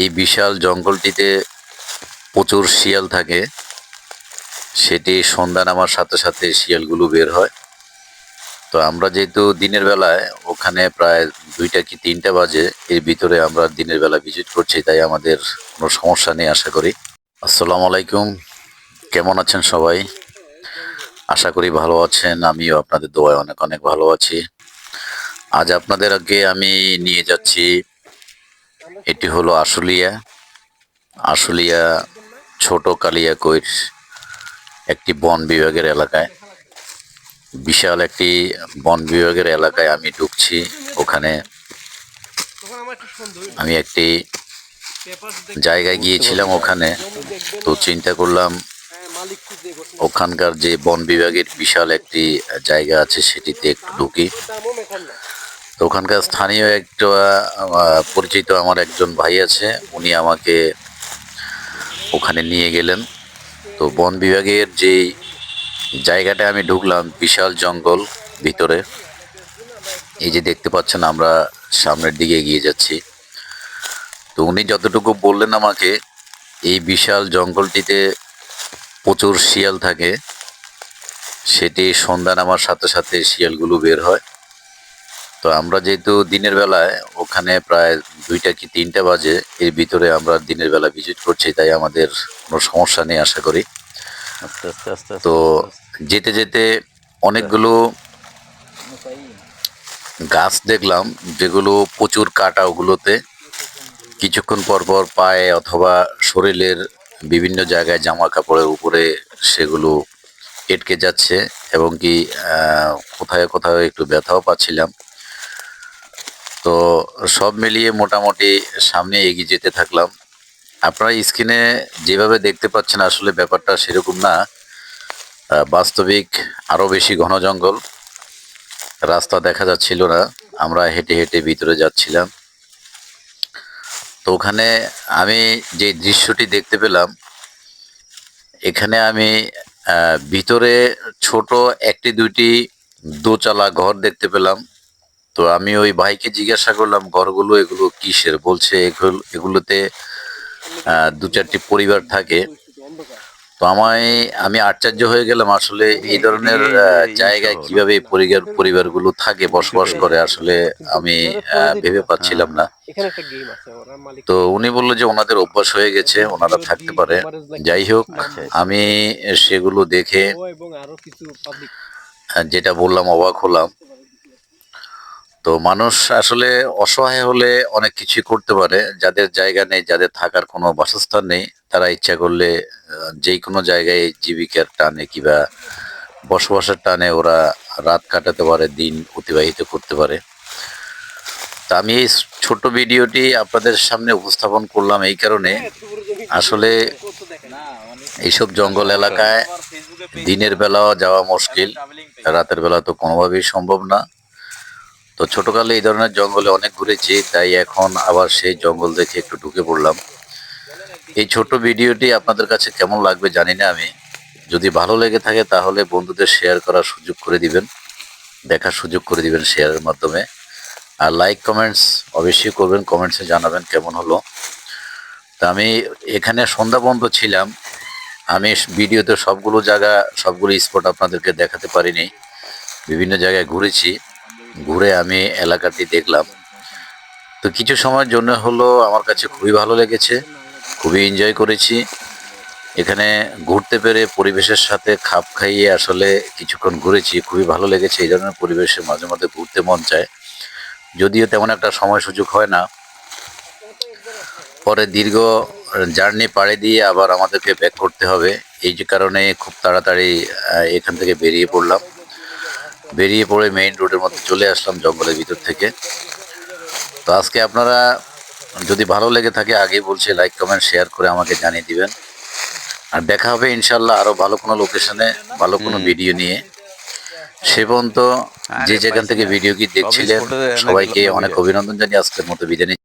এই বিশাল জঙ্গলটিতে প্রচুর শিয়াল থাকে। সেটি সন্ধ্যা নামার সাথে সাথে শিয়ালগুলো বের হয়। তো আমরা যেহেতু দিনের বেলায়, ওখানে প্রায় দুইটা কি তিনটা বাজে, এর ভিতরে আমরা দিনের বেলা ভিজিট করছি, তাই আমাদের কোনো সমস্যা নেই আশা করি। আসসালামু আলাইকুম, কেমন আছেন সবাই? আশা করি ভালো আছেন, আমিও আপনাদের দোয়ায় অনেক অনেক ভালো আছি। আজ আপনাদের আগে আমি নিয়ে যাচ্ছি এটি হলো আশুলিয়া। আশুলিয়া ছোট কালিয়াকৈর একটি বন বিভাগের এলাকায়। বিশাল একটি বন বিভাগের এলাকায় আমি ঢুকছি ওখানে। আমি একটি জায়গায় গিয়েছিলাম ওখানে। তো চিন্তা করলাম, ওখানকার যে বন বিভাগের বিশাল একটি জায়গা আছে সেটিতে একটু ঢুকি। তো ওখানকার স্থানীয় একটা পরিচিত আমার একজন ভাই আছে, উনি আমাকে ওখানে নিয়ে গেলেন। তো বন বিভাগের যে জায়গাটা আমি ঢুকলাম, বিশাল জঙ্গল ভিতরে, এই যে দেখতে পাচ্ছেন আমরা সামনের দিকে এগিয়ে যাচ্ছি। তো উনি যতটুকু বললেন আমাকে, এই বিশাল জঙ্গলটিতে প্রচুর শিয়াল থাকে, সেটি সন্ধ্যা নামার সাথে সাথে শিয়ালগুলো বের হয়। তো আমরা যেহেতু দিনের বেলায় ওখানে প্রায় দুইটা কি তিনটা বাজে এর ভিতরে আমরা দিনের বেলা ভিজিট করছি তাই আমাদের কোনো সমস্যা নেই আশা করি। তো যেতে যেতে অনেকগুলো গাছ দেখলাম যেগুলো প্রচুর কাটা ওগুলোতে। কিছুক্ষণ পর পর পায়ে অথবা শরীরের বিভিন্ন জায়গায় জামা কাপড়ের উপরে সেগুলো এটকে যাচ্ছে এবং কি কোথায় কোথাও একটু ব্যথাও পাচ্ছিলাম। তো সব মিলিয়ে মোটামুটি সামনে এগিয়ে যেতে থাকলাম। আপনারা স্ক্রিনে যেভাবে দেখতে পাচ্ছেন, আসলে ব্যাপারটা সেরকম না। বাস্তবিক আরও বেশি ঘন জঙ্গল। রাস্তা দেখা যাচ্ছিল না। আমরা হেঁটে হেঁটে ভিতরে যাচ্ছিলাম। তো ওখানে আমি যে দৃশ্যটি দেখতে পেলাম, এখানে আমি ভিতরে ছোট একটি দুইটি দোচালা ঘর দেখতে পেলাম। তো আমি ওই ভাইকে জিজ্ঞাসা করলাম ঘরগুলো এগুলো কিসের? বলছে এগুলো এগুলোতে দু চারটি পরিবার থাকে। তো আমায় আমি আশ্চর্য হয়ে গেলাম আসলে এই ধরনের জায়গায় কীভাবে পরিবার পরিবারগুলো থাকে বসবাস করে আসলে আমি ভেবে পাচ্ছিলাম না। তো উনি বলল যে ওনাদের অভ্যাস হয়ে গেছে ওনারা থাকতে পারে। যাই হোক আমি সেগুলো দেখে যেটা বললাম অবাক হলাম। তো মানুষ আসলে অসহায় হলে অনেক কিছু করতে পারে। যাদের জায়গা নেই, যাদের থাকার কোনো বাসস্থান নেই, তারা ইচ্ছা করলে যে কোনো জায়গায় জীবিকার টানে কিংবা বসবাসের টানে ওরা রাত কাটাতে পারে, দিন অতিবাহিত করতে পারে। তা আমি এই ছোট ভিডিওটি আপনাদের সামনে উপস্থাপন করলাম এই কারণে। আসলে এইসব জঙ্গল এলাকায় দিনের বেলাও যাওয়া মুশকিল, রাতের বেলা তো কোনোভাবেই সম্ভব না। তো ছোটকালে এই ধরনের জঙ্গলে অনেক ঘুরেছি, তাই এখন আবার সেই জঙ্গল দেখে একটু ঢুকে পড়লাম। এই ছোট ভিডিওটি আপনাদের কাছে কেমন লাগবে জানি না আমি। যদি ভালো লেগে থাকে তাহলে বন্ধুদের শেয়ার করার সুযোগ করে দিবেন, দেখার সুযোগ করে দিবেন শেয়ারের মাধ্যমে। আর লাইক, কমেন্টস অবশ্যই করবেন, কমেন্টসে জানাবেন কেমন হলো। তা আমি এখানে সন্ধ্যা পর্যন্ত ছিলাম। আমি ভিডিওতে সবগুলো জায়গা, সবগুলো স্পট আপনাদেরকে দেখাতে পারিনি। বিভিন্ন জায়গায় ঘুরেছি। ঘুরে আমি এলাকাটি দেখলাম। তো কিছু সময়ের জন্য হলো আমার কাছে খুবই ভালো লেগেছে, খুবই এনজয় করেছি। এখানে ঘুরতে পেরে পরিবেশের সাথে খাপ খাইয়ে আসলে কিছুক্ষণ ঘুরেছি, খুবই ভালো লেগেছে। এই ধরনের পরিবেশে মাঝে মধ্যে ঘুরতে মন চায়। যদিও তেমন একটা সময় সুযোগ হয় না। পরে দীর্ঘ জার্নি পাড়ি দিয়ে আবার আমাদেরকে ব্যাক করতে হবে। এই যে কারণে খুব তাড়াতাড়ি এখান থেকে বেরিয়ে পড়লাম। বেরিয়ে পড়ে মেইন রোডের মধ্যে চলে আসলাম জঙ্গলের ভিতর থেকে। তো আজকে আপনারা যদি ভালো লেগে থাকে আগেই বলছে লাইক কমেন্ট শেয়ার করে আমাকে জানিয়ে দিবেন। আর দেখা হবে ইনশাল্লাহ আরও ভালো কোনো লোকেশনে ভালো কোনো ভিডিও নিয়ে। সে পর্যন্ত যে যেখান থেকে ভিডিও কি দেখছিলেন সবাইকে অনেক অভিনন্দন জানিয়ে আজকের মতো বিদায়।